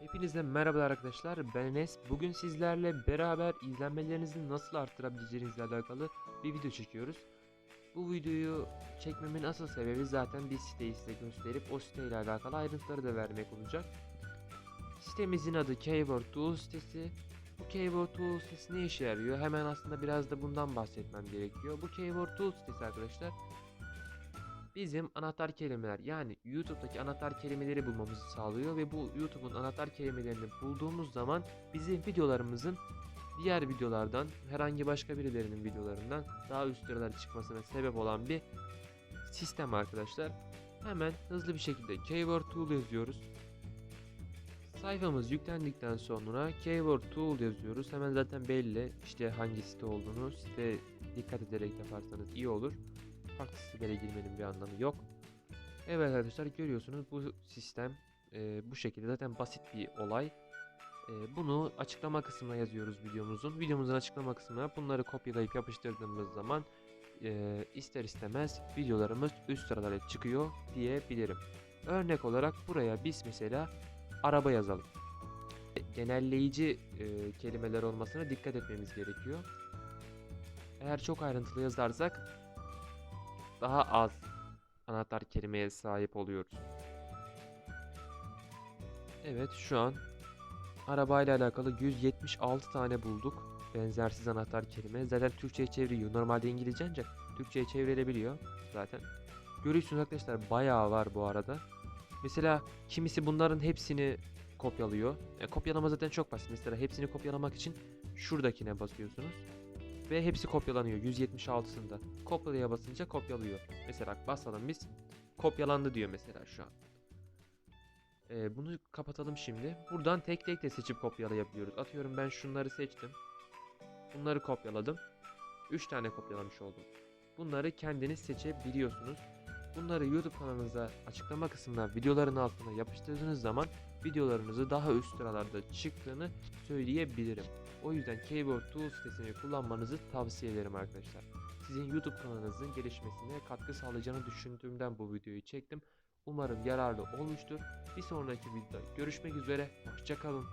Hepinize merhabalar arkadaşlar. Ben Enes. Bugün sizlerle beraber izlenmelerinizi nasıl arttırabileceğinizle alakalı bir video çekiyoruz. Bu videoyu çekmemin asıl sebebi zaten bir siteyi size gösterip o siteyle alakalı ayrıntıları da vermek olacak. Sitemizin adı Keyword Tools sitesi. Bu Keyword Tools sitesi ne işe yarıyor? Hemen aslında biraz da bundan bahsetmem gerekiyor. Bu Keyword Tools sitesi arkadaşlar bizim anahtar kelimeler yani YouTube'daki anahtar kelimeleri bulmamızı sağlıyor ve bu YouTube'un anahtar kelimelerini bulduğumuz zaman bizim videolarımızın diğer videolardan herhangi başka birilerinin videolarından daha üst sıralara çıkmasına sebep olan bir sistem arkadaşlar. Hemen hızlı bir şekilde keyword tool yazıyoruz. Sayfamız yüklendikten sonra keyword tool yazıyoruz. Hemen zaten belli işte hangi site olduğunu site dikkat ederek yaparsanız iyi olur farklı sitelere girmenin bir anlamı yok. Evet arkadaşlar görüyorsunuz bu sistem e, bu şekilde zaten basit bir olay. E, bunu açıklama kısmına yazıyoruz videomuzun. Videomuzun açıklama kısmına bunları kopyalayıp yapıştırdığımız zaman e, ister istemez videolarımız üst sıralara çıkıyor diyebilirim. Örnek olarak buraya biz mesela araba yazalım. Genelleyici e, kelimeler olmasına dikkat etmemiz gerekiyor. Eğer çok ayrıntılı yazarsak daha az anahtar kelimeye sahip oluyoruz. Evet şu an arabayla alakalı 176 tane bulduk. Benzersiz anahtar kelime. Zaten Türkçe'ye çeviriyor. Normalde İngilizce ancak Türkçe'ye çevrilebiliyor zaten. Görüyorsunuz arkadaşlar bayağı var bu arada. Mesela kimisi bunların hepsini kopyalıyor. E, kopyalama zaten çok basit. Mesela hepsini kopyalamak için şuradakine basıyorsunuz ve hepsi kopyalanıyor 176'sında. Kopyalaya basınca kopyalıyor. Mesela basalım biz. Kopyalandı diyor mesela şu an. Ee, bunu kapatalım şimdi. Buradan tek tek de seçip kopyalayabiliyoruz. Atıyorum ben şunları seçtim. Bunları kopyaladım. 3 tane kopyalamış oldum. Bunları kendiniz seçebiliyorsunuz. Bunları YouTube kanalınıza açıklama kısmına videoların altına yapıştırdığınız zaman videolarınızı daha üst sıralarda çıktığını söyleyebilirim. O yüzden Keyboard Tool sitesini kullanmanızı tavsiye ederim arkadaşlar. Sizin YouTube kanalınızın gelişmesine katkı sağlayacağını düşündüğümden bu videoyu çektim. Umarım yararlı olmuştur. Bir sonraki videoda görüşmek üzere. Hoşçakalın.